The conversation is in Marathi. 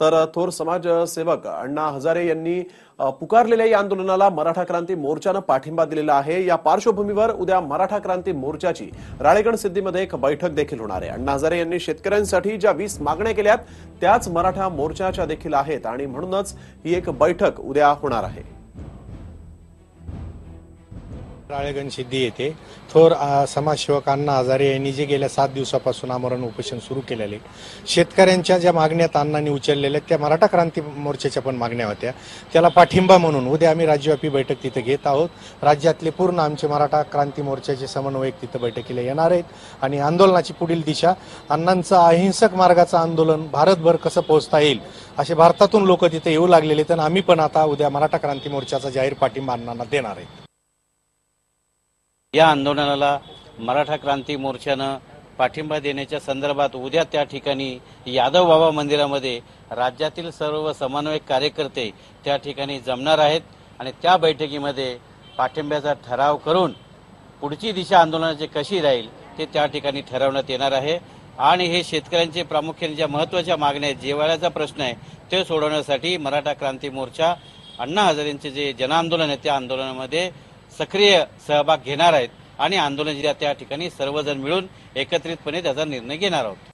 तर थोर समाजसेवक अण्णा हजारे यांनी पुकारलेल्या या आंदोलनाला मराठा क्रांती मोर्चानं पाठिंबा दिलेला आहे. या पार्श्वभूमीवर उद्या मराठा क्रांती मोर्चाची राळेगण सिद्धीमध्ये एक बैठक देखील होणार आहे. अण्णा हजारे यांनी शेतकऱ्यांसाठी ज्या वीस मागण्या केल्यात त्याच मराठा मोर्चाच्या देखील आहेत आणि म्हणूनच ही एक बैठक उद्या होणार आहे. राळेगण सिद्धी येथे थोर अ, समाजसेवक अण्णा यांनी जे गेल्या सात दिवसापासून आमरण उपोषण सुरू केलेले. शेतकऱ्यांच्या ज्या मागण्यात अण्णांनी उचललेल्या त्या मराठा क्रांती मोर्चाच्या पण मागण्या होत्या. त्याला पाठिंबा म्हणून उद्या आम्ही राज्यव्यापी बैठक तिथे घेत आहोत. राज्यातले पूर्ण आमचे मराठा क्रांती मोर्चाचे समन्वयक तिथं बैठकीला येणार आहेत. आणि आंदोलनाची पुढील दिशा अण्णांचं अहिंसक मार्गाचं आंदोलन भारतभर कसं पोहोचता येईल असे भारतातून लोक तिथे येऊ लागलेले आहेत. आणि आम्ही पण आता उद्या मराठा क्रांती मोर्चाचा जाहीर पाठिंबा अण्णांना देणार आहेत. या आंदोलनाला मराठा क्रांती मोर्चानं पाठिंबा देण्याच्या संदर्भात उद्या त्या ठिकाणी यादव बाबा मंदिरामध्ये राज्यातील सर्व समन्वयक कार्यकर्ते त्या ठिकाणी जमणार आहेत आणि त्या बैठकीमध्ये पाठिंब्याचा ठराव करून पुढची दिशा आंदोलनाची कशी राहील ते त्या ठिकाणी ठरवण्यात येणार आहे. आणि हे शेतकऱ्यांचे प्रामुख्याने ज्या महत्त्वाच्या मागण्या आहेत जेवाळ्याचा प्रश्न आहे ते सोडवण्यासाठी मराठा क्रांती मोर्चा अण्णा हजारेंचे जे जनआंदोलन आहे त्या आंदोलनामध्ये सक्रिय सहभाग घेणार आहेत आणि आंदोलन त्या ठिकाणी सर्वजण मिळून एकत्रितपणे त्याचा निर्णय घेणार आहोत.